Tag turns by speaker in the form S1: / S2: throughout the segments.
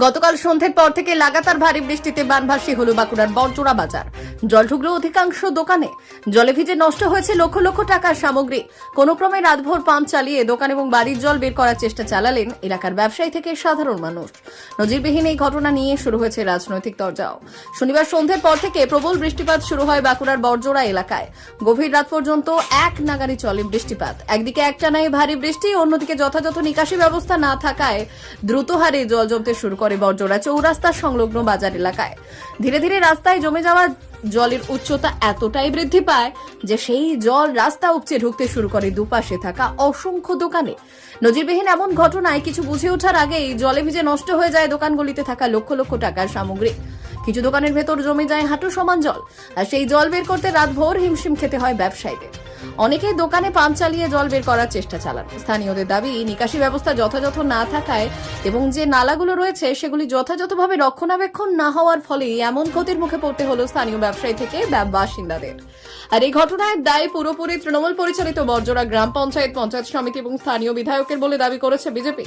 S1: গতকাল সন্ধ্যের পর থেকে লাগাতার ভারী বৃষ্টিতে বানভাসী হলো বাঁকুড়ার বরজোড়া বাজার। জল ঢুকলো অধিকাংশ দোকানে। জলে ভিজে নষ্ট হয়েছে লক্ষ লক্ষ টাকার সামগ্রী। কোনো ক্রমে রাতভর পাম্প চালিয়ে দোকান এবং বাড়ির জল বের করার চেষ্টা চালালেন এলাকার ব্যবসায়ী থেকে সাধারণ মানুষ। নজিরবিহীন এই ঘটনা নিয়ে শুরু হয়েছে রাজনৈতিক তরজাও। শনিবার সন্ধ্যের পর থেকে প্রবল বৃষ্টিপাত শুরু হয় বাঁকুড়ার বরজোড়া এলাকায়। গভীর রাত পর্যন্ত এক নাগারে চলে বৃষ্টিপাত। একদিকে একটানায় ভারী বৃষ্টি, অন্যদিকে যথাযথ নিকাশি ব্যবস্থা না থাকায় দ্রুত হারে জল জমতে শুরু করে বরজোড়া চৌরাস্তা সংলগ্ন বাজার এলাকায়। ধীরে ধীরে রাস্তায় জমে যাওয়া জলের উচ্চতা এতটাই বৃদ্ধি পায় যে সেই জল রাস্তা উপচে ঢুকতে শুরু করে দুপাশে থাকা অসংখ্য দোকানে। নজিরবিহীন এমন ঘটনায় কিছু বুঝে ওঠার আগেই জলে ভিজে নষ্ট হয়ে যায় দোকানগুলিতে থাকা লক্ষ লক্ষ টাকার সামগ্রী। কিছু দোকানের ভেতর জমে যায় হাঁটু সমান জল, আর সেই জল বের করতে রাত ভোর হিমশিম খেতে হয় ব্যবসায়ীদের। অনেকে দোকানে পাম্প চালিয়ে জল বের করার চেষ্টা চালান। স্থানীয়দের দাবি, নিকাশি ব্যবস্থা যথাযথ না থাকায় এবং যে নালাগুলো রয়েছে, সেগুলি যথাযথভাবে রক্ষণাবেক্ষণ না হওয়ার ফলে এমন ক্ষতির মুখে পড়তে হলো স্থানীয় ব্যবসায়ী থেকে বাসিন্দাদের। আর এই ঘটনায় দায় পুরোপুরি তৃণমূল পরিচালিত বর্জরা গ্রাম পঞ্চায়েত পঞ্চায়েত সমিতি এবং স্থানীয় বিধায়কের বলে দাবি করেছে বিজেপি।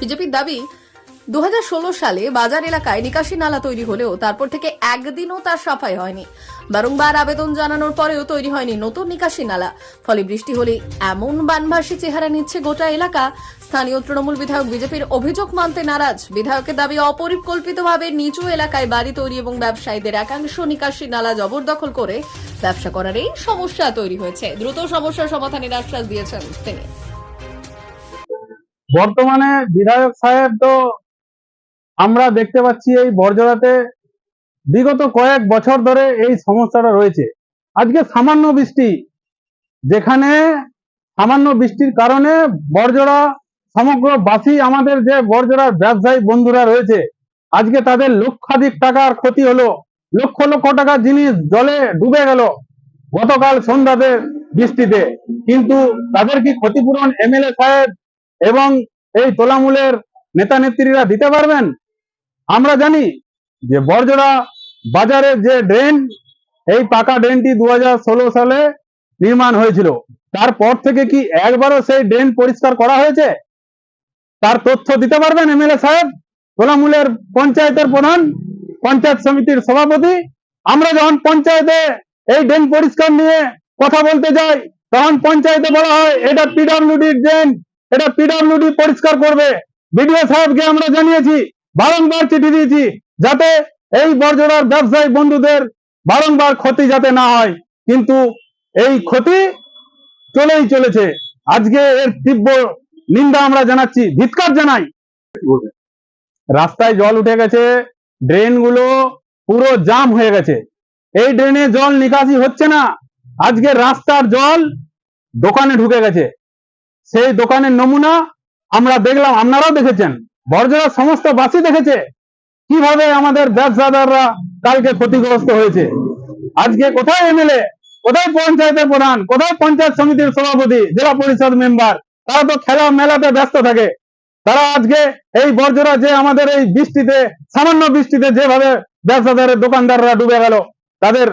S1: বিজেপির দাবি দু হাজার ষোলো সালে বাজার এলাকায় নিকাশি নালা তৈরি হলেও তারপর থেকে একদিনও তার সাফাই হয়নি। বারংবার আবেদন জানানোর পরেও তৈরি হয়নি নতুন নিকাশি নালা। ফলে বৃষ্টি হলে এমন বানভাসী চেহারা নিচ্ছে গোটা এলাকা। স্থানীয় তৃণমূল বিধায়ক বিজেপির অভিযোগ মানতে নারাজ। বিধায়কের দাবি অপরিকল্পিতভাবে নিচু এলাকায় বাড়ি তৈরি এবং ব্যবসায়ীদের একাংশ নিকাশি নালা জবরদখল করে ব্যবসা করার এই সমস্যা তৈরি হয়েছে। দ্রুত সমস্যার সমাধানের আশ্বাস দিয়েছেন তিনি।
S2: বর্তমানে বিধায়ক সাহেব তো আমরা দেখতে পাচ্ছি এই বর্জরাতে বিগত কয়েক বছর ধরে এই সমস্যাটা রয়েছে। আজকে সামান্য বৃষ্টি, যেখানে সামান্য বৃষ্টির কারণে বর্জরা সমগ্র বাসী আমাদের যে বর্জরার ব্যবসায়ী বন্ধুরা রয়েছে, আজকে তাদের লক্ষাধিক টাকার ক্ষতি হলো। লক্ষ লক্ষ টাকার জিনিস জলে ডুবে গেল গতকাল সন্ধ্যাতে বৃষ্টিতে। কিন্তু তাদের কি ক্ষতিপূরণ এমএলএ সাহেব এবং এই তোলামূলের নেতা নেত্রীরা দিতে পারবেন? আমরা জানি যে বর্জরা বাজারের যে ড্রেন, এই পাকা ড্রেনটি দু সালে নির্মাণ হয়েছিল। তারপর থেকে কি একবারও সেই ড্রেন পরিষ্কার করা হয়েছে? তার তথ্য দিতে পারবেন এমএলএ সাহেব? তোলামূলের পঞ্চায়েতের প্রধান, পঞ্চায়েত সমিতির সভাপতি। আমরা যখন পঞ্চায়েতে এই ড্রেন পরিষ্কার নিয়ে কথা বলতে যাই, তখন পঞ্চায়েতে বলা হয়, এটা পিডব্লিউডির ড্রেন, এটা পিডব্লিউডি পরিষ্কার করবে। বিডিও সাহেবকে আমরা জানিয়েছি বারংবার চিঠি দিয়েছি যাতে এই বর্জরার ব্যবসায়ী বন্ধুদের বারংবার ক্ষতি যাতে না হয়। কিন্তু এই ক্ষতি চলেই চলেছে। আজকে এর তীব্র নিন্দা আমরা জানাচ্ছি, ধিৎকার জানাই। রাস্তায় জল উঠে গেছে ড্রেনগুলো পুরো জাম হয়ে গেছে। এই ড্রেনে জল নিকাশি হচ্ছে না। আজকে রাস্তার জল দোকানে ঢুকে গেছে। সেই দোকানের নমুনা আমরা দেখলাম, আপনারাও দেখেছেন। বর্জরার সমস্ত বাসী দেখেছে। কীভাবে আমাদের ব্যবসাদাররা কালকে ক্ষতিগ্রস্ত হয়েছে? আজকে কোথায় এমএলএ কোথায় পঞ্চায়েতের প্রধান? কোথায় পঞ্চায়েত সমিতির সভাপতি, জেলা পরিষদ মেম্বার? তারা তো খেলা মেলাতে ব্যস্ত থাকে। তারা আজকে এই বর্জরা যে আমাদের এই বৃষ্টিতে, সামান্য বৃষ্টিতে যেভাবে ব্যবসাদারের দোকানদাররা ডুবে গেল, তাদের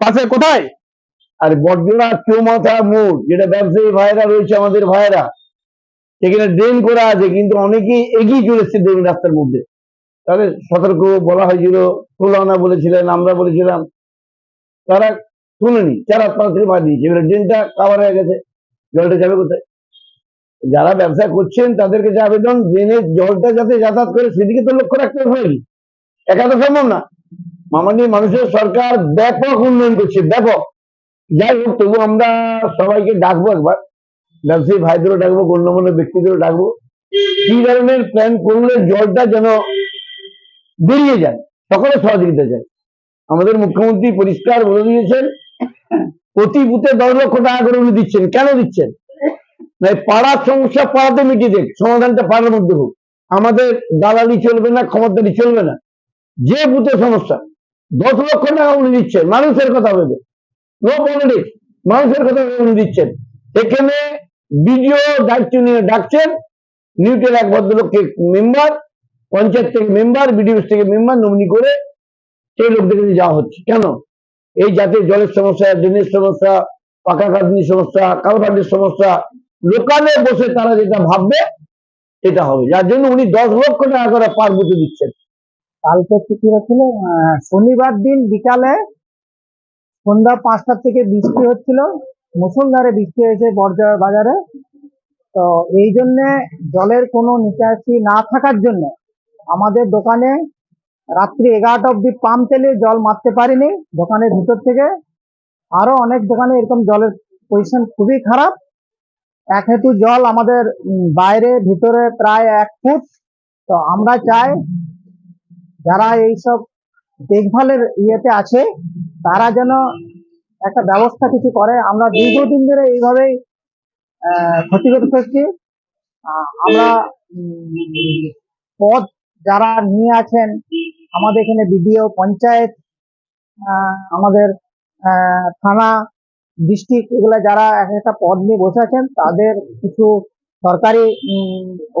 S2: পাশে কোথায়?
S3: আর বর্জনা চৌমাথা মোড়, যেটা ব্যবসায়ী ভাইরা রয়েছে আমাদের ভাইরা। সেখানে ড্রেন করা আছে, কিন্তু অনেকেই এগিয়ে চলেছে ড্রেন রাস্তার মধ্যে। তাহলে সতর্ক বলা হয়েছিল তুলনা বলেছিলেন, আমরা বলেছিলাম, তারা শুনেনি চারা পাঁচ থেকে বাদ দিয়েছে। এবারে ড্রেনটা কাভার হয়ে গেছে, জলটা যাবে কোথায়? যারা ব্যবসা করছেন তাদের কাছে আবেদন ড্রেনের জলটা যাতে যাতায়াত করে, সেদিকে তো লক্ষ্য রাখতে হবে একা তো সম্ভব না। মামানি মানুষের সরকার ব্যাপক উন্নয়ন করছে, ব্যাপক। যাই হোক, তবু আমরা সবাইকে ডাকবো একবার। ব্যবসায়ী ভাইদেরও ডাকবো, গণ্যমান্য ব্যক্তিদেরও ডাকবো। কি ধরনের প্ল্যান করলে জলটা যেন বেরিয়ে যায় সকলে সহযোগিতা চাই। আমাদের মুখ্যমন্ত্রী পরিষ্কার বলে দিয়েছেন, প্রতি বুথে দশ লক্ষ টাকা করে উনি দিচ্ছেন। কেন দিচ্ছেন? না পাড়ার সমস্যা পাড়াতে মিটিয়ে দেখ সমাধানটা পাড়ার মধ্যে হোক। আমাদের দালালি চলবে না ক্ষমতালি চলবে না। যে বুথে সমস্যা, দশ লক্ষ টাকা উনি দিচ্ছেন, মানুষের কথা ভেবে। নো পলিটিক্স মানুষের কথা উনি দিচ্ছেন। এখানে বিডিও দায়িত্ব নিয়ে ডাকছেন, নিউটের এক ভদ্রলোককে মেম্বার পঞ্চায়েত থেকে মেম্বার, বিডিও থেকে মেম্বার নমিনি করে সেই লোকদের কাছে যাওয়া হচ্ছে। কেন? এই জাতীয় জলের সমস্যা, ড্রেনের সমস্যা, পাকা কাঁদনির সমস্যা, কালভার্টের সমস্যা, লোকালে বসে তারা যেটা ভাববে, সেটা হবে। যার জন্য উনি দশ লক্ষ টাকা করে পার বুথে দিচ্ছেন।
S4: কালকে কি হচ্ছিল শনিবার দিন বিকালে সন্ধ্যা পাঁচটার থেকে বৃষ্টি হচ্ছিল। মুসলধারে বৃষ্টি হয়েছে বর্জা বাজারে। তো এই জন্যে জলের কোনো নিকাশি না থাকার জন্য আমাদের দোকানে রাত্রি এগারোটা অব্দি পাম্প তেলে জল মারতে পারিনি। দোকানের ভিতর থেকে আরও অনেক দোকানে এরকম জলের পজিশন খুবই খারাপ। এক হেতু জল আমাদের বাইরে, ভিতরে প্রায় এক ফুট। তো আমরা চাই যারা এইসব দেখভালের ইয়েতে আছে, তারা যেন একটা ব্যবস্থা কিছু করে। আমরা দীর্ঘদিন ধরে এইভাবেই ক্ষতিগ্রস্ত হচ্ছি। আমরা পদ যারা নিয়ে আছেন, আমাদের এখানে বিডিও, পঞ্চায়েত আমাদের থানা, ডিস্ট্রিক্ট, এগুলো যারা এক একটা পদ নিয়ে বসে আছেন, তাদের কিছু সরকারি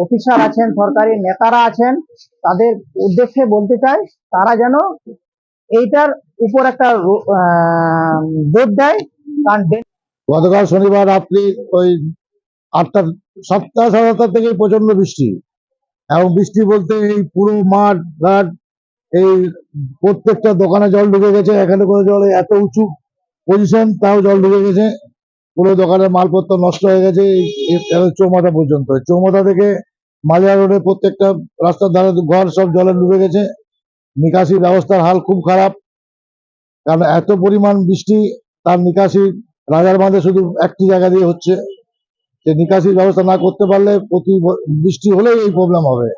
S4: অফিসার আছেন, সরকারি নেতারা আছেন, তাদের উদ্দেশ্যে বলতে চাই, তারা যেন এইটার উপর একটা জোর দেয়, কারণ
S5: গতকাল শনিবার রাত্রি ওই আটটা, সাতটা, সাড়ে সাতটা থেকে প্রচণ্ড বৃষ্টি। এবং বৃষ্টি বলতে এই পুরো মাঠ, ঘাট, এই প্রত্যেকটা দোকানে জল ঢুকে গেছে। এখানে কোনো জল এত উঁচু পজিশন তাও জল ঢুকে গেছে। পুরো দোকানের মালপত্র নষ্ট হয়ে গেছে এই চৌমাথা পর্যন্ত। চৌমাথা থেকে মালিয়া রোডে প্রত্যেকটা রাস্তার ধারে ঘর সব জলে ডুবে গেছে। নিকাশি ব্যবস্থার হাল খুব খারাপ। কারণ এত পরিমাণ বৃষ্টি, তার নিকাশি রাজার বাঁধে শুধু একটি জায়গা দিয়ে হচ্ছে। যে নিকাশির ব্যবস্থা না করতে পারলে প্রতি বৃষ্টি হলেই এই প্রবলেম হবে।